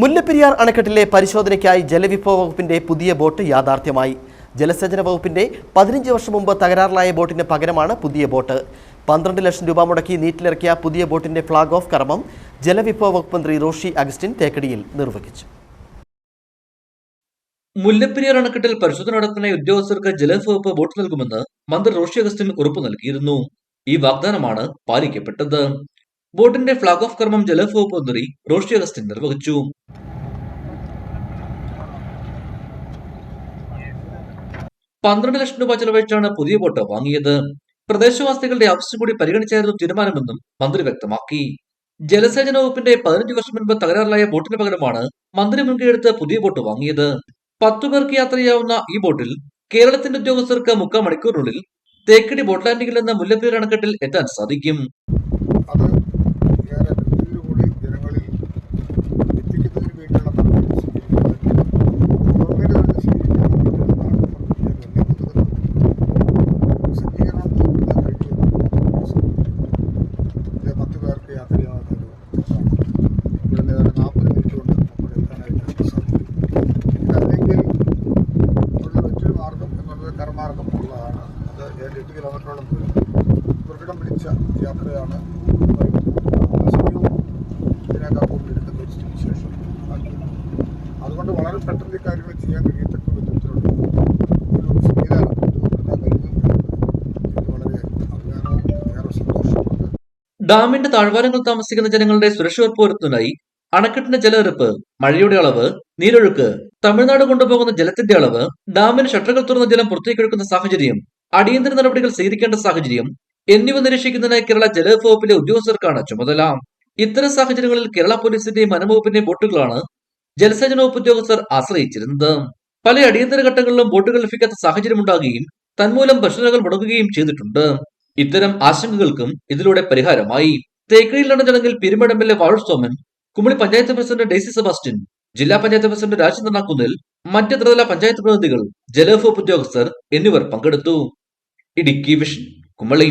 മുല്ലപ്പെരിയാർ അണക്കെട്ടിലെ പരിശോധനയ്ക്കായി ജലവിഭവ വകുപ്പിന്റെ പുതിയ ബോട്ട് യാഥാർത്ഥ്യമായി. ജലസേചന വകുപ്പിന്റെ പതിനഞ്ച് വർഷം മുമ്പ് തകരാറിലായ ബോട്ടിന് പകരമാണ് പുതിയ ബോട്ട്. പന്ത്രണ്ട് ലക്ഷം രൂപ മുടക്കി നീറ്റിലിറക്കിയ പുതിയ ബോട്ടിന്റെ ഫ്ളാഗ് ഓഫ് കർമ്മം ജലവിഭവ വകുപ്പ് മന്ത്രി റോഷി അഗസ്റ്റിൻ തേക്കടിയിൽ നിർവഹിച്ചു. മുല്ലപ്പെരിയാർ അണക്കെട്ടിൽ പരിശോധന നടത്തുന്ന ഉദ്യോഗസ്ഥർക്ക് വകുപ്പ് ബോട്ട് നൽകുമെന്ന് മന്ത്രി റോഷി അഗസ്റ്റിൻ ഉറപ്പു നൽകിയിരുന്നു. ഈ വാഗ്ദാനമാണ് പാലിക്കപ്പെട്ടത്. ബോട്ടിന്റെ ഫ്ളാഗ് ഓഫ് കർമ്മം ജലവകുപ്പ് മന്ത്രി റോഷി അഗസ്റ്റിൻ നിർവഹിച്ചു പന്ത്രണ്ട് ലക്ഷം രൂപ ചെലവഴിച്ചാണ് പുതിയ ബോട്ട് വാങ്ങിയത്. പ്രദേശവാസികളുടെ ആവശ്യം കൂടി പരിഗണിച്ചായിരുന്നു തീരുമാനമെന്നും മന്ത്രി വ്യക്തമാക്കി. ജലസേചന വകുപ്പിന്റെ പതിനഞ്ച് വർഷം മുൻപ് തകരാറിലായ ബോട്ടിന് പകരമാണ് മന്ത്രി മുൻകൈയെടുത്ത് പുതിയ ബോട്ട് വാങ്ങിയത്. പത്തു പേർക്ക് യാത്ര ചെയ്യാവുന്ന ഈ ബോട്ടിൽ കേരളത്തിന്റെ ഉദ്യോഗസ്ഥർക്ക് മുക്കാൽ മണിക്കൂറിനുള്ളിൽ തേക്കടി ബോട്ട് ലാൻഡിങ്ങിൽ നിന്ന് മുല്ലപ്പെരിയാർ അണക്കെട്ടിൽ എത്താൻ സാധിക്കും. ഏതാണ്ട് എട്ട് കിലോമീറ്ററോളം ദൂരം ദുർഘടം പിടിച്ച യാത്രയാണ് അതുകൊണ്ട് വളരെ പെട്ടെന്ന് കാര്യങ്ങൾ ചെയ്യാൻ കഴിയത്തക്ക ഡാമിന്റെ താഴ്വാരങ്ങൾ താമസിക്കുന്ന ജനങ്ങളുടെ സുരക്ഷ ഉറപ്പുവരുത്തുന്നതിനായി അണക്കെട്ടിന്റെ ജലനിരപ്പ് മഴയുടെ അളവ് നീരൊഴുക്ക് തമിഴ്നാട് കൊണ്ടുപോകുന്ന ജലത്തിന്റെ അളവ് ഡാമിന് ഷട്ടറുകൾ തുറന്ന ജലം പുറത്തേക്കെടുക്കുന്ന സാഹചര്യം അടിയന്തര നടപടികൾ സ്വീകരിക്കേണ്ട സാഹചര്യം എന്നിവ നിരീക്ഷിക്കുന്നതിന് കേരള ജലവിഭവ വകുപ്പിലെ ഉദ്യോഗസ്ഥർക്കാണ് ചുമതല. ഇത്തരം സാഹചര്യങ്ങളിൽ കേരള പോലീസിന്റെയും വനംവകുപ്പിന്റെയും ബോട്ടുകളാണ് ജലസേചന വകുപ്പ് ഉദ്യോഗസ്ഥർ ആശ്രയിച്ചിരുന്നത്. പല അടിയന്തര ഘട്ടങ്ങളിലും ബോട്ടുകൾ ലഭിക്കാത്ത സാഹചര്യം ഉണ്ടാകുകയും തന്മൂലം പ്രശ്നങ്ങൾ മുടങ്ങുകയും ചെയ്തിട്ടുണ്ട്. ഇത്തരം ആശങ്കകൾക്കും ഇതിലൂടെ പരിഹാരമായി. തേക്കടിയിൽ നടന്ന ചടങ്ങിൽ Perumbada M L A Soman Kumily panchayat president Daisy Sebastian ജില്ലാ പഞ്ചായത്ത് പ്രസിഡന്റ് രാജേന്ദ്രനാക്കുന്നിൽ മറ്റ് ത്രിതല പഞ്ചായത്ത് പ്രതിനിധികൾ ജലവകുപ്പ് ഉദ്യോഗസ്ഥർ എന്നിവർ പങ്കെടുത്തു. ഇടുക്കി വിഷൻ കുമളി